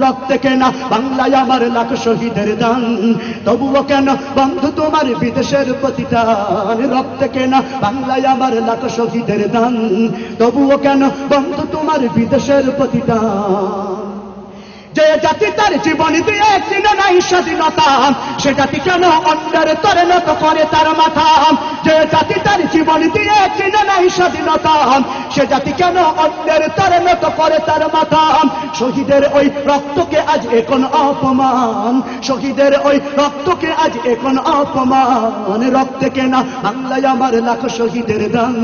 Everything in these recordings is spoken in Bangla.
রক্তে কেনা? বাংলায় আমার লাখ শহীদের দান। তবুও কেন? বন্ধু, তোমার বিদেশের প্রতিদান রক্তে কেনা? বাংলায় আমার লাখ শহীদের দান। তবুও কেন? বন্ধু, তোমার বিদেশের প্রতিদান যে জাতি তার জীবন দিয়ে কিনে নাই স্বাধীনতা, সে জাতি কেন অন্যের তরে নত করে তার মাথা? যে নাই স্বাধীনতা সে জাতি কেন অন্যের তরে নত করে তার মাথা শহীদের ওই রক্তকে আজ এখন অপমান। শহীদের ওই রক্তকে আজ এখন অপমান। রক্তে কেনা বাংলায় আমার লাখ শহীদের দান।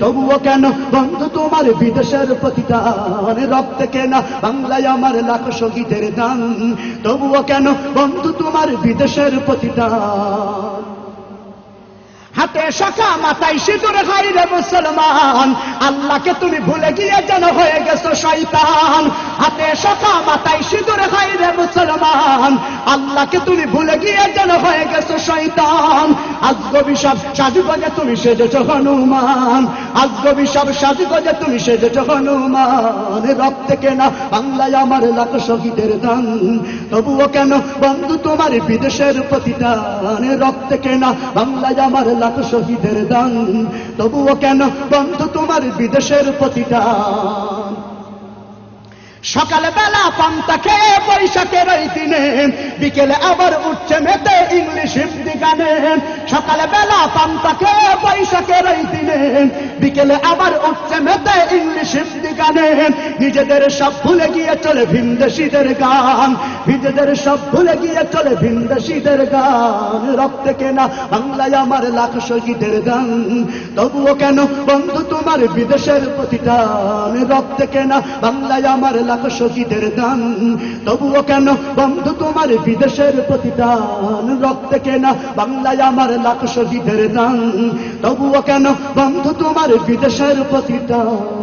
তবুও কেন বন্ধু তোমার বিদেশের প্রতিদান? রক্তে কেনা বাংলায় আমার লাখ শহীদের দান। তবুও কেন বন্ধু তোমার বিদেশের প্রতিদান? হাতে শাখা মাথায় সিঁদুর হাই রে মুসলমান। আল্লাহকে তুমি ভুলে গিয়ে যেন হয়ে গেছো শয়তান। হাতে শাখা মাথায় সিঁদুর হাই রে মুসলমান। আল্লাহকে তুমি ভুলে গিয়ে যেন হয়ে গেছো শয়তান। আজগবি সব সাজুগজে তুমি সেজেছ হনুমান। আজগবি সব সাজুগজে তুমি সেজেছ হনুমান। রক্তে কেনা বাংলায় আমার লাখ শহীদের দান। তবুও কেন বন্ধু তোমার বিদেশের প্রতিদান? রক্তে কেনা বাংলায় আমার লাখ শহীদের দান। তবুও কেন বন্ধু তোমার বিদেশের প্রতিদান? সকালে বেলা পান্তা খেয়ে বৈশাখের ওই দিনে বিকেলে আবার উঠছে মেতে ইংলিশ হিন্দি গানে। সকালে বেলা পান্তা খেয়ে বৈশাখের ওই দিনে বিকেলে আবার উঠছে মেতে ইংলিশ হিন্দি গানে নিজেদের সব ভুলে গিয়ে চলে ভিনদেশিদের গান। নিজেদের সব ভুলে গিয়ে চলে ভিনদেশিদের গান। রক্তে কেনা বাংলায় আমার লাখ শহীদের গান। তবুও কেন বন্ধু তোমার বিদেশের প্রতিদান? রক্তে কেনা বাংলায় আমার লাখ শহীদের দান তবুও কেন বন্ধু তোমার বিদেশের প্রতিদান? রক্তে কেনা বাংলায় আমার লাখ শহীদের দান তবুও কেন বন্ধু তোমার বিদেশের প্রতিদান?